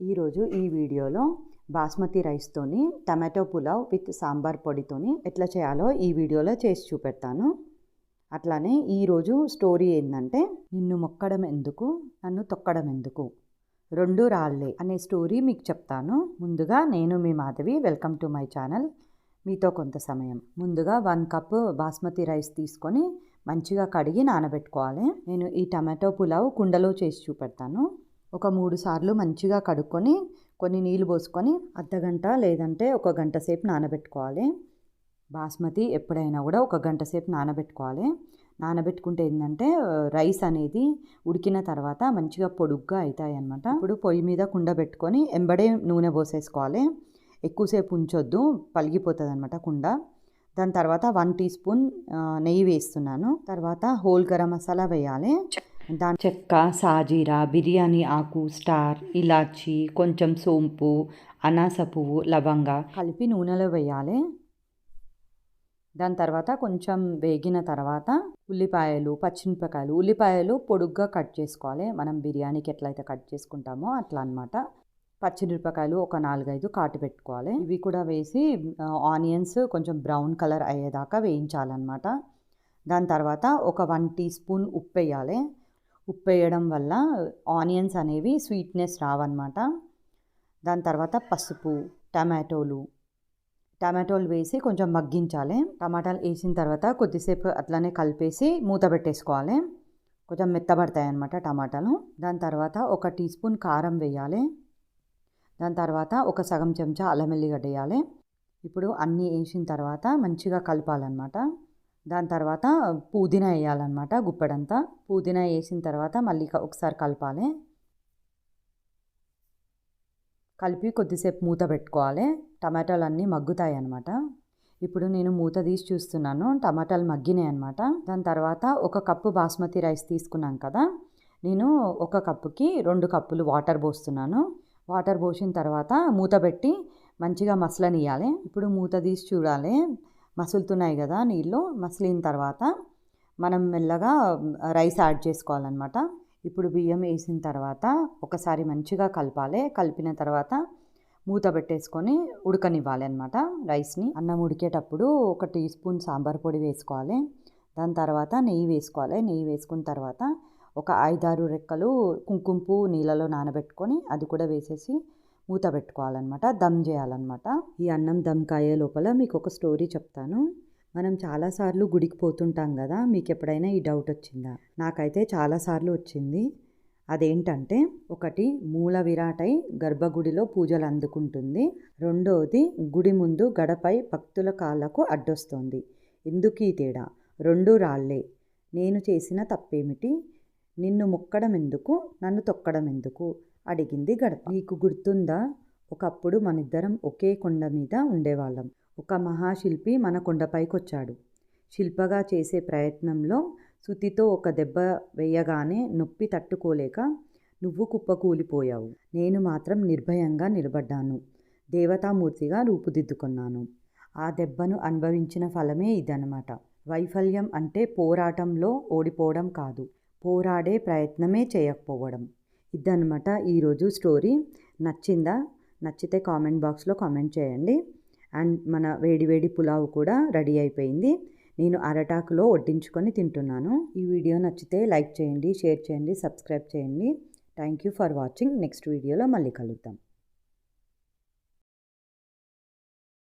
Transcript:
ఈరోజు ఈ వీడియోలో బాస్మతి రైస్తోని టమాటో పులావ్ విత్ సాంబార్ పొడితోని ఎట్లా చేయాలో ఈ వీడియోలో చేసి చూపెడతాను. అట్లానే ఈరోజు స్టోరీ ఏంటంటే నిన్ను మొక్కడం ఎందుకు నన్ను తొక్కడం ఎందుకు రెండు రాళ్ళే అనే స్టోరీ మీకు చెప్తాను. ముందుగా నేను మీ Madhavi welcome to my channel. మీతో కొంత సమయం. ముందుగా వన్ కప్ బాస్మతి రైస్ తీసుకొని మంచిగా కడిగి నానబెట్టుకోవాలి. నేను ఈ టమాటో పులావ్ కుండలో చేసి చూపెడతాను. ఒక మూడు సార్లు మంచిగా కడుక్కొని కొన్ని నీళ్ళు పోసుకొని అర్ధగంట లేదంటే ఒక గంట సేపు నానబెట్టుకోవాలి. బాస్మతి ఎప్పుడైనా కూడా ఒక గంట సేపు నానబెట్టుకోవాలి. నానబెట్టుకుంటే ఏంటంటే రైస్ అనేది ఉడికిన తర్వాత మంచిగా పొడుగ్గా అవుతాయి అనమాట ఇప్పుడు పొయ్యి మీద కుండ పెట్టుకొని ఎంబడే నూనె పోసేసుకోవాలి. ఎక్కువసేపు ఉంచొద్దు పలిగిపోతుంది అనమాట కుండ. దాని తర్వాత వన్ టీ స్పూన్ నెయ్యి వేస్తున్నాను. తర్వాత హోల్ గరం మసాలా వేయాలి. దాని చెక్క సాజీరా బిర్యానీ ఆకు స్టార్ ఇలాచి కొంచెం సోంపు అనాస పువ్వు లవంగా కలిపి నూనెలో వేయాలి. దాని తర్వాత కొంచెం వేగిన తర్వాత ఉల్లిపాయలు పచ్చిమిరపకాయలు ఉల్లిపాయలు పొడుగ్గా కట్ చేసుకోవాలి. మనం బిర్యానీకి ఎట్లయితే కట్ చేసుకుంటామో అట్లా అనమాట పచ్చిమిరపకాయలు ఒక నాలుగైదు కాటు పెట్టుకోవాలి. ఇవి కూడా వేసి ఆనియన్స్ కొంచెం బ్రౌన్ కలర్ అయ్యేదాకా వేయించాలన్నమాట. దాని తర్వాత ఒక వన్ టీ స్పూన్ ఉప్పు వేయాలి. ఉప్పు వేయడం వల్ల ఆనియన్స్ అనేవి స్వీట్నెస్ రావన్నమాట. దాని తర్వాత పసుపు టమాటోలు. టమాటోలు వేసి కొంచెం మగ్గించాలి. టమాటాలు వేసిన తర్వాత కొద్దిసేపు అట్లనే కలిపేసి మూత పెట్టేసుకోవాలి. కొంచెం మెత్తబడతాయి అన్నమాట టమాటాలు. దాని తర్వాత ఒక టీ స్పూన్ కారం వేయాలి. దాని తర్వాత ఒక సగం చెంచా అల్లం వెల్లిగడ్డ వేయాలి. ఇప్పుడు అన్నీ వేసిన తర్వాత మంచిగా కలపాలన్నమాట. దాని తర్వాత పుదీనా వేయాలన్నమాట గుప్పెడంతా. పుదీనా వేసిన తర్వాత మళ్ళీ ఒకసారి కలపాలి. కలిపి కొద్దిసేపు మూత పెట్టుకోవాలి. టమాటాలు అన్నీ మగ్గుతాయి అన్నమాట ఇప్పుడు నేను మూత తీసి చూస్తున్నాను. టమాటాలు మగ్గినాయి అనమాట దాని తర్వాత ఒక కప్పు బాస్మతి రైస్ తీసుకున్నాం కదా. నేను ఒక కప్పుకి రెండు కప్పులు వాటర్ పోస్తున్నాను. వాటర్ పోసిన తర్వాత మూత పెట్టి మంచిగా మసలనియాలి ఇప్పుడు మూత తీసి చూడాలి. మసులుతున్నాయి కదా నీళ్ళు మసిలిన తర్వాత మనం మెల్లగా రైస్ యాడ్ చేసుకోవాలన్నమాట. ఇప్పుడు బియ్యం వేసిన తర్వాత ఒకసారి మంచిగా కలపాలి. కలిపిన తర్వాత మూత పెట్టేసుకొని ఉడకనివ్వాలి అనమాట రైస్ని. అన్నం ఉడికేటప్పుడు ఒక టీ స్పూన్ సాంబార్ పొడి వేసుకోవాలి. దాని తర్వాత నెయ్యి వేసుకోవాలి. నెయ్యి వేసుకున్న తర్వాత ఒక ఐదారు రెక్కలు కుంకుమ పువ్వు నీళ్ళలో నానబెట్టుకొని అది కూడా వేసేసి మూత పెట్టుకోవాలన్నమాట దమ్ చేయాలన్నమాట. ఈ అన్నం దమ్ కాయే లోపల మీకు ఒక స్టోరీ చెప్తాను. మనం చాలాసార్లు గుడికి పోతుంటాం కదా మీకు ఎప్పుడైనా ఈ డౌట్ వచ్చిందా? నాకైతే చాలాసార్లు వచ్చింది. అదేంటంటే ఒకటి మూల విరాటై గర్భగుడిలో పూజలు అందుకుంటుంది. రెండవది గుడి ముందు గడపై భక్తుల కాళ్ళకు అడ్డొస్తోంది. ఎందుకు ఈ తేడా? రెండు రాళ్ళే. నేను చేసిన తప్పేమిటి? నిన్ను మొక్కడం ఎందుకు? నన్ను తొక్కడం ఎందుకు? అడిగింది గడప. నీకు గుర్తుందా? ఒకప్పుడు మనిద్దరం ఒకే కొండ మీద ఉండేవాళ్ళం. ఒక మహాశిల్పి మన కొండపైకి వచ్చాడు శిల్పగా చేసే ప్రయత్నంలో సుతితో ఒక దెబ్బ వేయగానే నొప్పి తట్టుకోలేక నువ్వు కుప్పకూలిపోయావు. నేను మాత్రం నిర్భయంగా నిలబడ్డాను. దేవతామూర్తిగా రూపుదిద్దుకున్నాను. ఆ దెబ్బను అనుభవించిన ఫలమే ఇదనమాట వైఫల్యం అంటే పోరాటంలో ఓడిపోవడం కాదు. పోరాడే ప్రయత్నమే చేయకపోవడం. ఇదనమాట ఈరోజు స్టోరీ. నచ్చిందా? నచ్చితే కామెంట్ బాక్స్లో కామెంట్ చేయండి. అండ్ మన వేడి వేడి పులావ్ కూడా రెడీ అయిపోయింది. నేను అరటాకులో వడ్డించుకొని తింటున్నాను. ఈ వీడియో నచ్చితే లైక్ చేయండి షేర్ చేయండి సబ్స్క్రైబ్ చేయండి. Thank you for watching. Next వీడియోలో మళ్ళీ కలుద్దాం.